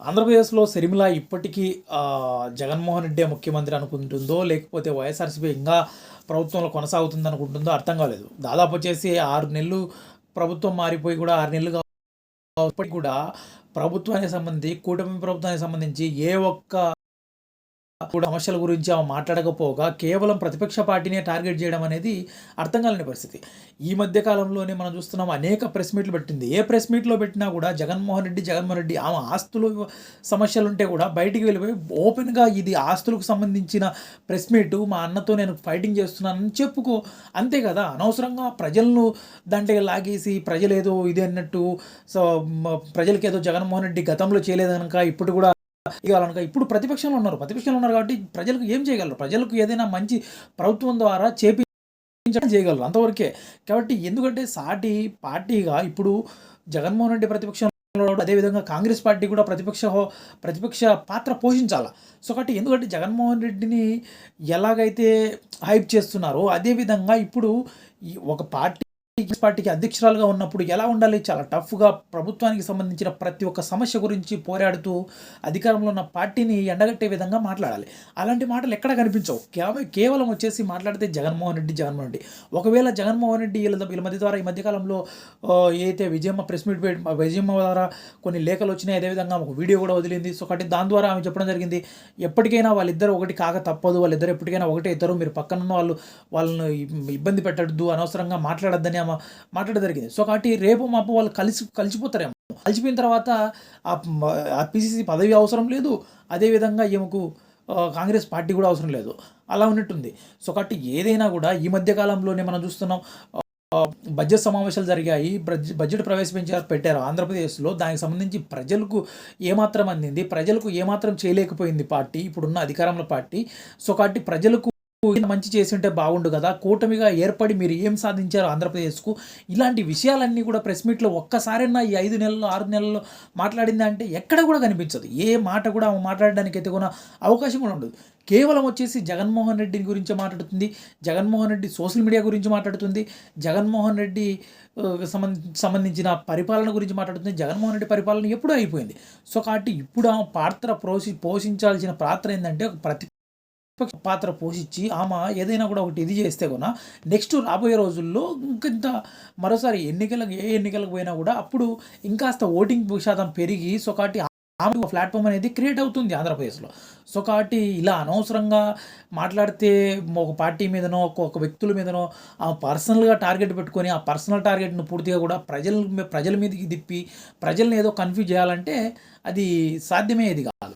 ఆంధ్రప్రదేశ్లో షర్మిల ఇప్పటికీ జగన్మోహన్ రెడ్డి ముఖ్యమంత్రి అనుకుంటుందో లేకపోతే వైఎస్ఆర్సీపీ ఇంకా ప్రభుత్వంలో కొనసాగుతుంది అనుకుంటుందో అర్థం కాలేదు. దాదాపు వచ్చేసి ఆరు నెలలు ప్రభుత్వం మారిపోయి కూడా ఆరు నెలలుగా కూడా ప్రభుత్వానికి సంబంధించి కూటమి ప్రభుత్వానికి సంబంధించి ఏ ఒక్క కూడా సమస్యల గురించి ఆమె మాట్లాడకపోగా కేవలం ప్రతిపక్ష పార్టీనే టార్గెట్ చేయడం అనేది అర్థం కాలేని పరిస్థితి. ఈ మధ్య కాలంలోనే మనం చూస్తున్నాం అనేక ప్రెస్ మీట్లు పెట్టింది. ఏ ప్రెస్ మీట్లో పెట్టినా కూడా జగన్మోహన్ రెడ్డి జగన్మోహన్ రెడ్డి ఆమె ఆస్తులు సమస్యలు ఉంటే కూడా బయటికి వెళ్ళిపోయి ఓపెన్గా ఇది ఆస్తులకు సంబంధించిన ప్రెస్ మీట్ మా అన్నతో నేను ఫైటింగ్ చేస్తున్నానని చెప్పుకో. అంతే కదా? అనవసరంగా ప్రజలను దాంట్లో లాగేసి ప్రజలు ఏదో ఇది అన్నట్టు సో ప్రజలకేదో ప్రజలకి ఏదో జగన్మోహన్ రెడ్డి గతంలో చేయలేదనక ఇప్పుడు కూడా ఇవ్వాలనుక ఇప్పుడు ప్రతిపక్షంలో ఉన్నారు. ప్రతిపక్షంలో ఉన్నారు కాబట్టి ప్రజలకు ఏం చేయగలరు? ప్రజలకు ఏదైనా మంచి ప్రభుత్వం ద్వారా చేపించడం చేయగలరు అంతవరకే. కాబట్టి ఎందుకంటే సాటి పార్టీగా ఇప్పుడు జగన్మోహన్ రెడ్డి ప్రతిపక్షంలో అదేవిధంగా కాంగ్రెస్ పార్టీ కూడా ప్రతిపక్ష హో- ప్రతిపక్ష పాత్ర పోషించాలా? సో కాబట్టి ఎందుకంటే జగన్మోహన్ రెడ్డిని ఎలాగైతే హైప్ చేస్తున్నారో అదేవిధంగా ఇప్పుడు ఈ ఒక పార్టీ కాంగ్రెస్ పార్టీకి అధ్యక్షురాలుగా ఉన్నప్పుడు ఎలా ఉండాలి? చాలా టఫ్గా ప్రభుత్వానికి సంబంధించిన ప్రతి ఒక్క సమస్య గురించి పోరాడుతూ అధికారంలో ఉన్న పార్టీని ఎండగట్టే విధంగా మాట్లాడాలి. అలాంటి మాటలు ఎక్కడ కనిపించవు. కేవ- కేవలం వచ్చేసి మాట్లాడితే జగన్మోహన్ రెడ్డి జగన్మోహన్ రెడ్డి. ఒకవేళ జగన్మోహన్ రెడ్డి వీళ్ళ వీళ్ళ మధ్య ద్వారా ఈ మధ్యకాలంలో ఏదైతే విజయమ్మ ప్రెస్ మీట్ విజయమ్మ ద్వారా కొన్ని లేఖలు వచ్చినాయి అదేవిధంగా ఒక వీడియో కూడా వదిలింది. సో కాబట్టి దాని ద్వారా ఆమె చెప్పడం జరిగింది. ఎప్పటికైనా వాళ్ళిద్దరు ఒకటి కాక తప్పదు. వాళ్ళిద్దరు ఎప్పటికైనా ఒకటే ఇద్దరు. మీరు పక్కనున్న వాళ్ళు వాళ్ళని ఇబ్బంది పెట్టద్దు. అనవసరంగా మాట్లాడొద్దని మాట్లాడడం జరిగింది. సో కాబట్టి రేపు మాపు వాళ్ళు కలిసి కలిసిపోతారేమో. కలిసిపోయిన తర్వాత ఆ పిసిసి పదవి అవసరం లేదు. అదేవిధంగా ఈమెకు కాంగ్రెస్ పార్టీ కూడా అవసరం లేదు. అలా ఉన్నట్టుంది. సో కాబట్టి ఏదైనా కూడా ఈ మధ్య కాలంలోనే మనం చూస్తున్నాం బడ్జెట్ సమావేశాలు జరిగాయి. బడ్జెట్ బడ్జెట్ ప్రవేశపెంచారు పెట్టారు ఆంధ్రప్రదేశ్లో. దానికి సంబంధించి ప్రజలకు ఏమాత్రం అందింది ప్రజలకు ఏమాత్రం చేయలేకపోయింది పార్టీ. ఇప్పుడున్న అధికారంలో పార్టీ. సో కాబట్టి ప్రజలకు మంచి చేసి ఉంటే బాగుండు కదా. కూటమిగా ఏర్పడి మీరు ఏం సాధించారు ఆంధ్రప్రదేశ్కు? ఇలాంటి విషయాలన్నీ కూడా ప్రెస్ మీట్లో ఒక్కసారైనా ఈ ఐదు నెలల్లో ఆరు నెలల్లో మాట్లాడింది అంటే ఎక్కడ కూడా కనిపించదు. ఏ మాట కూడా ఆమె మాట్లాడడానికి ఎత్తుకున్న అవకాశం కూడా ఉండదు. కేవలం వచ్చేసి జగన్మోహన్ రెడ్డి గురించి మాట్లాడుతుంది. జగన్మోహన్ రెడ్డి సోషల్ మీడియా గురించి మాట్లాడుతుంది. జగన్మోహన్ రెడ్డి సంబంధించి సంబంధించిన పరిపాలన గురించి మాట్లాడుతుంది. జగన్మోహన్ రెడ్డి పరిపాలన ఎప్పుడూ అయిపోయింది. సో కాబట్టి ఇప్పుడు ఆమె పాత్ర పోషి పోషించాల్సిన పాత్ర ఏంటంటే ఒక ప్రతి పాత్ర పోషించి ఆమె ఏదైనా కూడా ఒకటి ఇది చేస్తే కూడా నెక్స్ట్ రాబోయే రోజుల్లో ఇంకింత మరోసారి ఎన్నికలకు ఏ ఎన్నికలకు పోయినా కూడా అప్పుడు ఇంకాస్త ఓటింగ్ శాతం పెరిగి సో కాబట్టి ఆమె ఒక ప్లాట్ఫామ్ అనేది క్రియేట్ అవుతుంది ఆంధ్రప్రదేశ్లో. సో కాబట్టి ఇలా అనవసరంగా మాట్లాడితే ఒక పార్టీ మీదనో ఒక వ్యక్తుల మీదనో ఆ పర్సనల్గా టార్గెట్ పెట్టుకొని ఆ పర్సనల్ టార్గెట్ను పూర్తిగా కూడా ప్రజల ప్రజల మీదకి తిప్పి ప్రజల్ని ఏదో కన్ఫ్యూజ్ చేయాలంటే అది సాధ్యమయ్యేది కాదు.